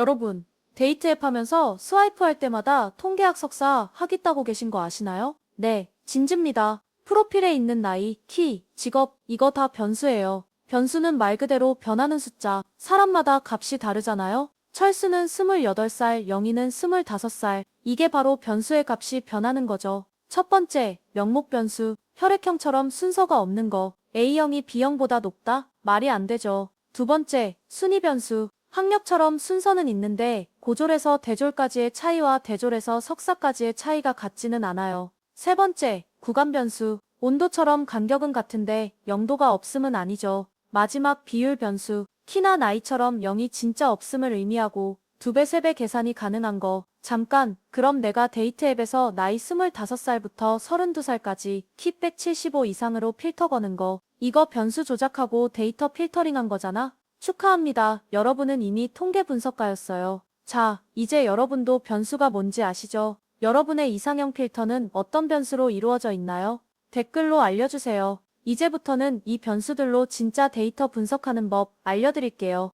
여러분, 데이트 앱 하면서 스와이프 할 때마다 통계학 석사 학위 따고 계신 거 아시나요? 네, 진즈입니다. 프로필에 있는 나이, 키, 직업, 이거 다 변수예요. 변수는 말 그대로 변하는 숫자. 사람마다 값이 다르잖아요? 철수는 28살, 영희는 25살. 이게 바로 변수의 값이 변하는 거죠. 첫 번째, 명목 변수. 혈액형처럼 순서가 없는 거. A형이 B형보다 높다? 말이 안 되죠. 두 번째, 순위 변수. 학력처럼 순서는 있는데 고졸에서 대졸까지의 차이와 대졸에서 석사까지의 차이가 같지는 않아요. 세 번째, 구간 변수. 온도처럼 간격은 같은데 영도가 없음은 아니죠. 마지막 비율 변수. 키나 나이처럼 0이 진짜 없음을 의미하고 두 배, 세배 계산이 가능한 거. 잠깐, 그럼 내가 데이트 앱에서 나이 25살부터 32살까지 키 175 이상으로 필터 거는 거. 이거 변수 조작하고 데이터 필터링 한 거잖아? 축하합니다. 여러분은 이미 통계 분석가였어요. 자, 이제 여러분도 변수가 뭔지 아시죠? 여러분의 이상형 필터는 어떤 변수로 이루어져 있나요? 댓글로 알려주세요. 이제부터는 이 변수들로 진짜 데이터 분석하는 법 알려드릴게요.